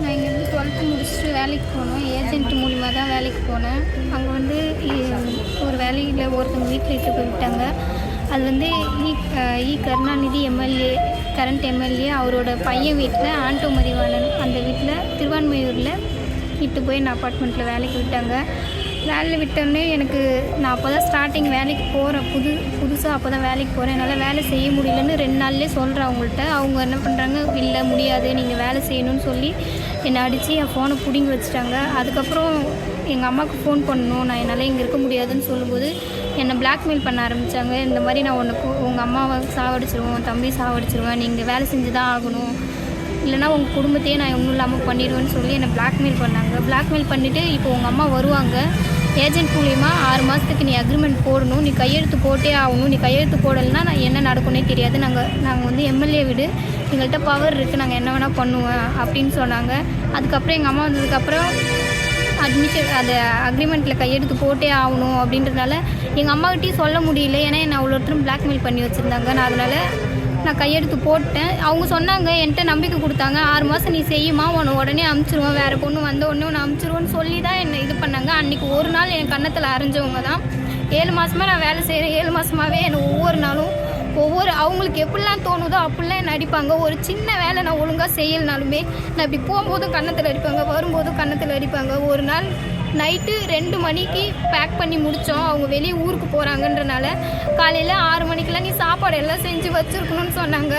நான் இங்கேருந்து டுவெல்த்து முடிச்சுட்டு வேலைக்கு போனோம். ஏஜென்ட் மூலிமா தான் வேலைக்கு போனேன். அங்கே வந்து ஒரு வேலையில் ஒருத்தவங்க வீட்டில் இட்டு போய் விட்டாங்க அது வந்து இ இ கருணாநிதி எம்எல்ஏ கரண்ட் எம்எல்ஏ அவரோட பையன் வீட்டில் ஆண்டோ மதிவாணன் அந்த வீட்டில் திருவான்மையூரில் இட்டு போய் நான் அப்பார்ட்மெண்ட்டில் வேலைக்கு விட்டாங்க. வேலையில் விட்டோடனே எனக்கு நான் அப்போ தான் ஸ்டார்டிங் வேலைக்கு போகிறேன் புது புதுசாக அப்போ தான் வேலைக்கு போகிறேன் என்னால் வேலை செய்ய முடியலன்னு ரெண்டு நாள்லேயே சொல்கிறேன் அவங்கள்ட்ட. அவங்க என்ன பண்ணுறாங்க இல்லை முடியாது. நீங்கள் வேலை செய்யணும்னு சொல்லி என்னை அடித்து என் ஃபோனை பிடுங்கி வச்சுட்டாங்க. அதுக்கப்புறம் எங்கள் அம்மாவுக்கு ஃபோன் பண்ணணும். நான் என்னால் இங்கே இருக்க முடியாதுன்னு சொல்லும்போது என்னை பிளாக்மெயில் பண்ண ஆரம்பித்தாங்க இந்த மாதிரி நான் உனக்கு உங்கள் அம்மாவை சாவடிச்சிருவோம் தம்பி சாவடிச்சிருவேன். நீங்கள் வேலை செஞ்சு தான் ஆகணும். இல்லைனா உங்கள் குடும்பத்தையே நான் ஒன்றும் இல்லாமல் பண்ணிடுவேன்னு சொல்லி என்னை பிளாக்மெயில் பண்ணாங்க. பிளாக்மெயில் பண்ணிவிட்டு இப்போ உங்கள் அம்மா வருவாங்க. ஏஜென்ட் மூலிமா ஆறு மாதத்துக்கு நீ அக்ரிமெண்ட் போடணும். நீ கையெழுத்து போட்டே ஆகணும். நீ கையெழுத்து போடலைன்னா நான் என்ன நடக்கும்னே தெரியாது. நாங்கள் நாங்கள் வந்து எம்எல்ஏ வீடு. எங்கள்கிட்ட பவர் இருக்குது நாங்கள் என்ன வேணால் பண்ணுவேன் அப்படின்னு சொன்னாங்க. அதுக்கப்புறம் எங்கள் அம்மா வந்ததுக்கப்புறம் அட்மிஷன் அதை அக்ரிமெண்ட்டில் கையெழுத்து போட்டே ஆகணும் அப்படின்றதுனால எங்கள் அம்மாக்கிட்டையும் சொல்ல முடியல. ஏன்னா என்னை அவ்வளோ ஒருத்தரும் பிளாக்மெயில் பண்ணி வச்சுருந்தாங்க. நான் அதனால் நான் கையெழுத்து போட்டேன். அவங்க சொன்னாங்க என்கிட்ட நம்பிக்கை கொடுத்தாங்க. ஆறு மாதம் நீ செய்யுமா? உன்னை உடனே அமுச்சிருவோம் வேறு பொண்ணு வந்த உடனே உன்னை அமுச்சிருவோன்னு சொல்லி தான் என்னை இது பண்ணாங்க. அன்றைக்கி ஒரு நாள் என் கன்னத்தில் அரைஞ்சவங்க தான். ஏழு மாதமாக நான் வேலை செய்கிறேன் ஏழு மாதமாகவே என்னை ஒவ்வொரு நாளும் ஒவ்வொரு அவங்களுக்கு எப்படிலாம் தோணுதோ அப்படிலாம் என்ன அடிப்பாங்க. ஒரு சின்ன வேலை நான் ஒழுங்காக செய்யலனாலுமே நான் இப்படி போகும்போதும் கன்னத்தில் அடிப்பாங்க வரும்போதும் கன்னத்தில் அடிப்பாங்க. ஒரு நாள் நைட்டு ரெண்டு மணிக்கு பேக் பண்ணி முடித்தோம் அவங்க வெளியே ஊருக்கு போகிறாங்கன்றனால காலையில் ஆறு மணிக்கெல்லாம் நீ சாப்பாடு எல்லாம் செஞ்சு வச்சுருக்கணும்னு சொன்னாங்க.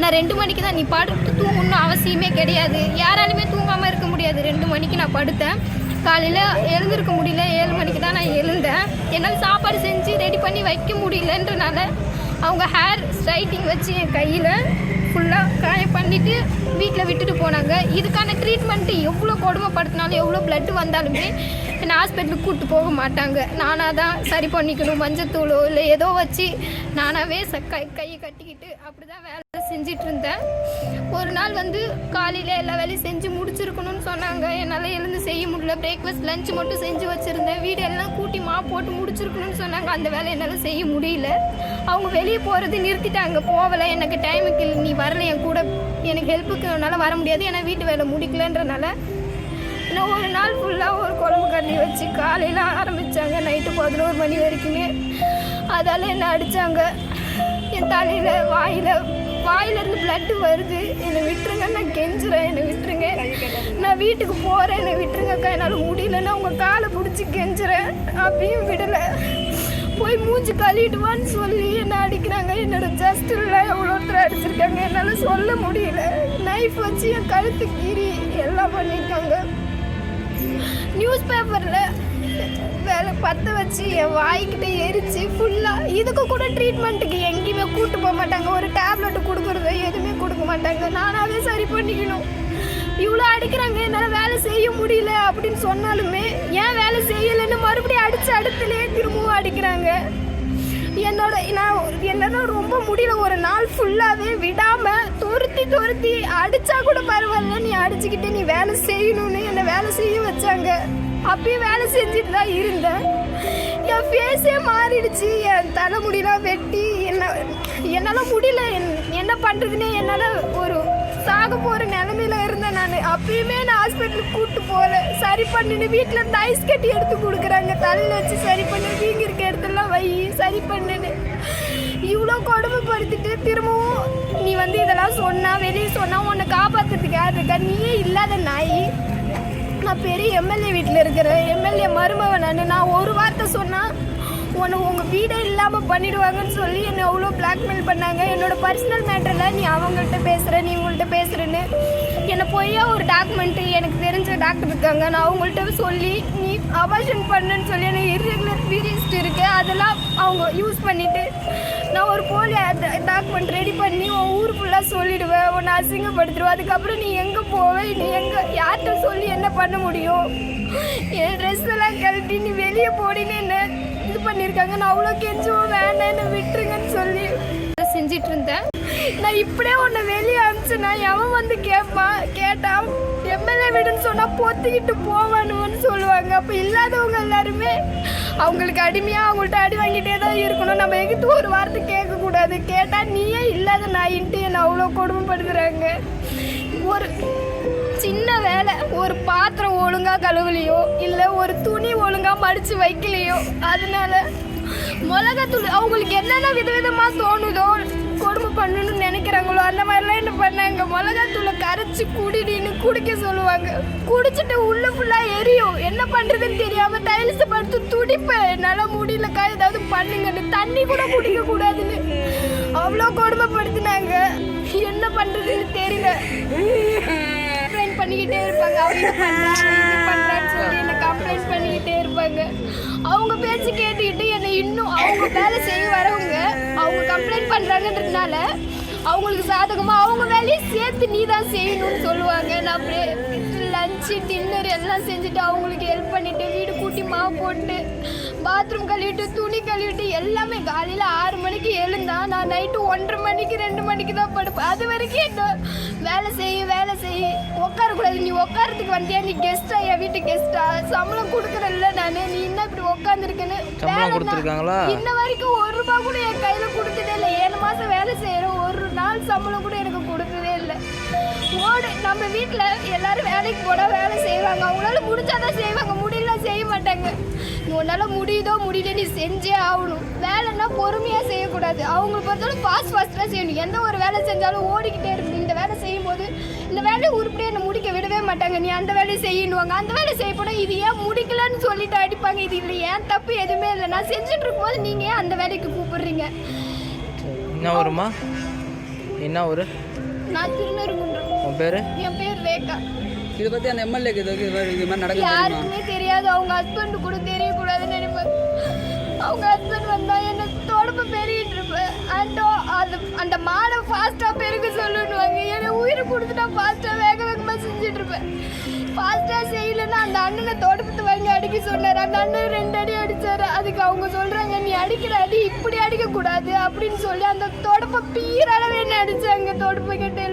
நான் ரெண்டு மணிக்கு தான் நீ படுத்து தூங்கணும்னு அவசியமே கிடையாது. யாராலுமே தூங்காமல் இருக்க முடியாது. ரெண்டு மணிக்கு நான் படுத்தேன். காலையில் எழுந்திருக்க முடியல. ஏழு மணிக்கு தான் நான் எழுந்தேன். என்னால் சாப்பாடு செஞ்சு ரெடி பண்ணி வைக்க முடியலன்றனால அவங்க ஹேர் ஸ்ட்ரைட்டிங் வச்சு என் கையில் ஃபுல்லாக காய பண்ணிவிட்டு வீட்டில் விட்டுட்டு போனாங்க. இதுக்கான ட்ரீட்மெண்ட்டு எவ்வளோ கொடுமைப்படுத்தினாலும் எவ்வளோ ப்ளட்டு வந்தாலுமே என்னை ஹாஸ்பிட்டலுக்கு கூப்பிட்டு போக மாட்டாங்க. நானாக தான் சரி பண்ணிக்கணும் மஞ்சத்தூளோ இல்லை ஏதோ வச்சு நானாகவே ச கை கையை கட்டிக்கிட்டு அப்படி தான் வேலை செஞ்சிட்டு இருந்தேன் ஒரு நாள் வந்து காலையில் எல்லா வேலையும் செஞ்சு முடிச்சிருக்கணும்னு சொன்னாங்க. என்னால் எழுந்து செய்ய முடியல. பிரேக்ஃபாஸ்ட் லஞ்ச் மட்டும் செஞ்சு வச்சுருந்தேன். வீடு எல்லாம் கூட்டி மா போட்டு முடிச்சிருக்கணும்னு சொன்னாங்க. அந்த வேலை என்னால் செய்ய முடியல. அவங்க வெளியே போகிறது நிறுத்திட்டாங்க. போகலை. எனக்கு டைமுக்கு இல்லை. நீ வரல. என் கூட எனக்கு ஹெல்ப்புக்கு என்னால் வர முடியாது. ஏன்னா வீட்டு வேலை முடிக்கலன்றனால. இன்னும் ஒரு நாள் ஃபுல்லாக ஒரு குழம்பு கண்ணி வச்சு காலையில் ஆரம்பித்தாங்க நைட்டு பதினோரு மணி வரைக்குமே. அதால் என்னை அடித்தாங்க என் தலையில் வாயில் வாயிலிருந்து பிளட்டு வருது. என்னை விட்டுருங்க நான் கெஞ்சுறேன். என்னை விட்டுருங்க. நான் வீட்டுக்கு போகிறேன் என்னை விட்டுருங்கக்கா என்னால் முடியலன்னா உங்கள் காலை பிடிச்சி கெஞ்சுறேன். அப்பயும் விடலை. போய் மூச்சு கழுவிடுவான்னு சொல்லி என்ன அடிக்கிறாங்க? என்னோட ஜஸ்டில் எவ்வளோ ஒருத்தர் அடிச்சிருக்காங்க? என்னால் சொல்ல முடியல. நைஃப் வச்சு என் கழுத்து கீறி எல்லாம் பண்ணியிருக்காங்க நியூஸ் பேப்பரில் வேலை பற்ற வச்சு என் வாய்க்கிட்ட எரிச்சு ஃபுல்லாக இதுக்கு கூட ட்ரீட்மெண்ட்டுக்கு எங்கேயுமே கூப்பிட்டு போக மாட்டாங்க. ஒரு மாட்டாங்க. நானாகவே சரி பண்ணிக்கணும். இவ்வளோ அடிக்கிறாங்க என்னால் வேலை செய்ய முடியல அப்படின்னு சொன்னாலுமே ஏன் வேலை செய்யலைன்னு மறுபடியும் அடித்து அடுத்துலேயே திரும்பவும் அடிக்கிறாங்க. என்னோட நான் என்னால் ரொம்ப முடியல. ஒரு நாள் ஃபுல்லாகவே விடாமல் துருத்தி துருத்தி அடித்தா கூட பரவாயில்ல. நீ அடிச்சுக்கிட்டு நீ வேலை செய்யணும்னு என்னை வேலை செய்ய வச்சாங்க. அப்பயும் வேலை செஞ்சுட்டு தான் இருந்தேன். என் ஃபேஸே மாறிடுச்சு. என் தலைமுடிலாம் வெட்டி. என்ன என்னால் முடியல. என்- என்ன பண்ணுறதுனே என்னால் ஒரு சாக போகிற நிலமையில இருந்தேன் நான். அப்பயுமே நான் ஹாஸ்பிட்டலுக்கு கூப்பிட்டு போகல. சரி பண்ணிட்டு வீட்டில் இருந்து ஐஸ் கட்டி எடுத்து கொடுக்குறாங்க. தலையில் வச்சு சரி பண்ணு வீங்க இருக்க இடத்துலலாம் வை சரி பண்ணுன்னு. இவ்வளோ கொடுமைப்படுத்திட்டு திரும்பவும் நீ வந்து இதெல்லாம் சொன்னால் வெளியே சொன்னால் உன்னை காப்பாற்றுறதுக்கு யார் இருக்கா? நீயே இல்லாத நாய். நான் பெரிய எம்எல்ஏ வீட்டில் இருக்கிறேன். எம்எல்ஏ மருமவன் நான். நான் ஒரு சொன்னால் உன்னை உங்கள் வீடே இல்லாமல் பண்ணிடுவாங்கன்னு சொல்லி என்னை அவ்வளோ பிளாக்மெயில் பண்ணாங்க. என்னோட பர்சனல் மேட்டரில் நீ அவங்கள்ட்ட பேசுகிற நீ உங்கள்கிட்ட பேசுகிறேன்னு என்னை பொய்யா ஒரு டாக்குமெண்ட்டு எனக்கு தெரிஞ்ச டாக்டர் இருக்காங்க. நான் அவங்கள்ட்ட சொல்லி நீ அபாஷன் பண்ணுன்னு சொல்லி எனக்கு இர்ரெகுலர் பீரியட் இருக்கு அதெல்லாம் அவங்க யூஸ் பண்ணிட்டு நான் ஒரு போலி டாக்குமெண்ட் ரெடி பண்ணி உன் ஊர் ஃபுல்லாக சொல்லிடுவேன். உன்னை அசிங்கப்படுத்திடுவேன். அதுக்கப்புறம் நீ எங்கே போவே? நீ எங்கே யார்கிட்ட சொல்லி என்ன பண்ண முடியும்? என் ட்ரெஸ் எல்லாம் கழட்டி நீ வெளியே போடின்னு என்ன இது பண்ணியிருக்காங்க நான் அவ்வளோ கெஞ்சுவோம் வேண்டாம் என்னை விட்டுருங்கன்னு சொல்லி செஞ்சிட்டு இருந்தேன். நான் இப்படியே உன்னை வெளியே அனுப்பிச்சுனா? எவன் வந்து கேட்பான் கேட்டான் எம்எல்ஏ வீடுன்னு சொன்னால் பொத்திக்கிட்டு போவானுன்னு சொல்லுவாங்க. அப்போ இல்லாதவங்க எல்லாருமே அவங்களுக்கு அடிமையாக அவங்கள்ட்ட அடி வாங்கிட்டே தான் இருக்கணும். நம்ம எங்கிட்ட ஒரு வார்த்தை கேட்கக்கூடாது. கேட்டால் நீயே இல்லாத நாயின்ட்டு என்னை அவ்வளோ கொடுமைப்படுத்துகிறாங்க ஒரு சின்ன வேலை ஒரு பாத்திரம் ஒழுங்காக கழுவலையோ இல்லை ஒரு துணி ஒழுங்காக மடித்து வைக்கலையோ அதனால மிளகாத்தூள் அவங்களுக்கு என்னென்ன விதவிதமாக தோணுதோ கொடுமை பண்ணணும்னு நினைக்கிறாங்களோ அந்த மாதிரிலாம் என்ன பண்ணாங்க? மிளகாத்தூள் வச்சு குடிடின்னு குடிக்க சொல்லுவாங்க. குடிச்சிட்டு உள்ள ஃபுல்லாக எரியும். என்ன பண்ணுறதுன்னு தெரியாமல் டைல்ஸ் படுத்து துடிப்பேன். என்னால் முடியலக்கா ஏதாவது பண்ணுங்கன்னு. தண்ணி கூட குடிக்க கூடாதுன்னு. அவ்வளோ கொடுமைப்படுத்தினாங்க. என்ன பண்ணுறதுன்னு தெரியல. கம்ப்ளைண்ட் பண்ணிக்கிட்டே இருப்பாங்க. அவங்க பண்றான்னு சொல்லி என்ன கம்ப்ளைண்ட் பண்ணிக்கிட்டே இருப்பாங்க. அவங்க பேச்சு கேட்டுக்கிட்டு என்னை இன்னும் அவங்க வேலை செய்ய வரவங்க அவங்க கம்ப்ளைண்ட் பண்றாங்கன்றதுனால அவங்களுக்கு சாதகமா அவங்க வேலையை சேர்த்து நீ தான் செய்யணும்னு சொல்லுவாங்க. நான் அப்படியே லஞ்சு டின்னர் எல்லாம் செஞ்சுட்டு அவங்களுக்கு ஹெல்ப் பண்ணிட்டு வீடு கூட்டி மாவு போட்டு பாத்ரூம் கழுவிட்டு துணி கழுவிட்டு எல்லாமே காலையில் ஆறு மணிக்கு எழுந்தா நான் நைட்டு ஒன்றரை மணிக்கு ரெண்டு மணிக்கு தான் படுப்பேன். அது வரைக்கும் என்ன வேலை செய்ய வேலை செய்ய. உட்காரக்கூடாது. நீ உட்காரத்துக்கு வந்தியா? நீ கெஸ்டா என் வீட்டு கெஸ்டா சம்பளம் கொடுக்குறல்ல நான். நீ என்ன இப்படி உட்காந்துருக்கேன்னு இன்ன வரைக்கும் ஒரு ரூபாய் கூட என் கையில் கொடுத்ததே இல்லை. ஏழு மாதம் வேலை செய்கிறோம் நாள் சம்பளம் கூட எனக்கு கொடுத்ததே இல்லை. ஓடு நம்ம வீட்டில் எல்லாரும் வேலைக்கு போனால் வேலை செய்வாங்க. அவங்களால முடிஞ்சாதான் செய்வாங்க. முடியல செய்ய மாட்டாங்க. உன்னால் முடியுதோ முடியல நீ செஞ்சே ஆகணும். வேலைன்னா பொறுமையாக செய்யக்கூடாது. அவங்களை பொறுத்தவரை ஃபாஸ்ட் ஃபாஸ்ட்டாக செய்யணும். எந்த ஒரு வேலை செஞ்சாலும் ஓடிக்கிட்டே இருக்கணும். இந்த வேலை செய்யும்போது இந்த வேலையை உருப்படியாக என்னை முடிக்க விடவே மாட்டாங்க. நீ அந்த வேலையை செய்யணுவாங்க. அந்த வேலை செய்ய போனால் இது ஏன் முடிக்கலன்னு சொல்லிட்டு அடிப்பாங்க. இது இல்லை ஏன் தப்பு எதுவுமே இல்லை. நான் செஞ்சுட்டு இருக்கும்போது நீங்கள் ஏன் அந்த வேலைக்கு கூப்பிடுறீங்க? என்ன வருமா? என்ன ஊர்? நான் திருநெல்வேலின்றோம் உன் பேர்? என் பேர் ரேகா. இதை பற்றி அந்த எம்எல்ஏக்கு இது இது மாதிரி நடக்குது யாருக்குமே தெரியாது. அவங்க ஹஸ்பண்ட் கூட தெரியக்கூடாதுன்னு நினைப்பேன் அவங்க ஹஸ்பண்ட் வந்தா என்ன தொடப்பு பெருகிட்டு இருப்பேன் அண்ட் அது அந்த மாடை ஃபாஸ்ட்டாக பெருக சொல்லுன்னுவாங்க. என்னை உயிரை கொடுத்துட்டா ஃபாஸ்ட்டாக வேக வேகமாக செஞ்சுட்டு இருப்பேன் ஃபாஸ்ட்டாக செய்யலைன்னா அந்த அண்ணனை தொடப்பத்தை அடிக்க சொன்னார் அந்த அண்ணன் ரெண்டு அடி அடிச்சாரு. அதுக்கு அவங்க சொல்கிறாங்க நீ அடிக்கிற அடி இப்படி அடிக்கக்கூடாது அப்படின்னு சொல்லி அந்த தொடப்பை அளவு என்ன அடிச்சாங்க தொடப்பை கட்டு